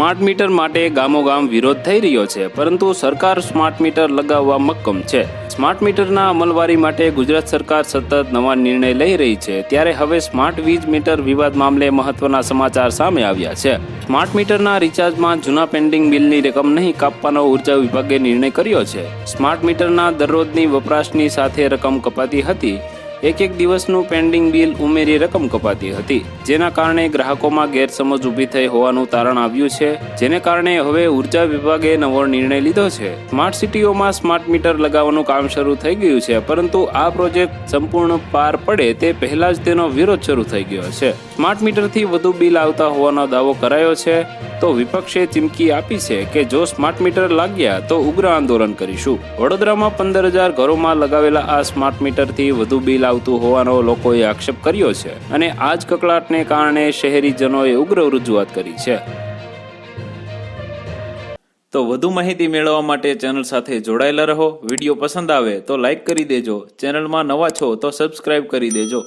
Smart meter માટે ગામોગામ વિરોધ થઈ રહ્યો છે, પરંતુ સરકાર સ્માર્ટ મીટર લગાવવા મક્કમ છે. સ્માર્ટ મીટરના અમલવારી માટે ગુજરાત સરકાર સતત નવા નિર્ણય લઈ રહી છે, ત્યારે હવે સ્માર્ટ વીજ મીટર વિવાદ મામલે મહત્વના સમાચાર સામે આવ્યા છે. સ્માર્ટ મીટરના રિચાર્જમાં જૂના પેન્ડિંગ બિલની રકમ નહીં કાપવાનો ઊર્જા વિભાગે નિર્ણય કર્યો છે. સ્માર્ટ મીટરના દરરોજની વપરાશની સાથે રકમ કપાતી હતી એક એક દિવસનું પેન્ડિંગ બિલ ઉમેરી રકમ કપાતી હતી, જેના કારણે ગ્રાહકોમાં ગેરસમજ ઊભી થઈ હોવાનું તારણ આવ્યું છે, જેને કારણે હવે ઊર્જા વિભાગે નવો નિર્ણય લીધો છે. સ્માર્ટ સિટીઓમાં સ્માર્ટ મીટર લગાવવાનું કામ શરૂ થઈ ગયું છે, પરંતુ આ પ્રોજેક્ટ સંપૂર્ણ પાર પડે તે પહેલા જ તેનો વિરોધ શરૂ થઈ ગયો છે. સ્માર્ટ મીટરથી વધુ બિલ આવતા હોવાનો દાવો કરાયો છે, તો વિપક્ષે ચીમકી આપી છે કે જો સ્માર્ટ મીટર લાગ્યા તો ઉગ્ર આંદોલન કરીશું. વડોદરામાં પંદર હજાર ઘરોમાં લગાવેલા આ સ્માર્ટ મીટરથી વધુ બિલ આવતું હોવાનો લોકોએ આક્ષેપ કર્યો છે અને આ જ કકળાટને કારણે શહેરીજનોએ ઉગ્ર રજૂઆત કરી છે. તો વધુ માહિતી મેળવવા માટે ચેનલ સાથે જોડાયેલા રહો. વીડિયો પસંદ આવે તો લાઈક કરી દેજો. ચેનલમાં નવા છો તો સબસ્ક્રાઇબ કરી દેજો.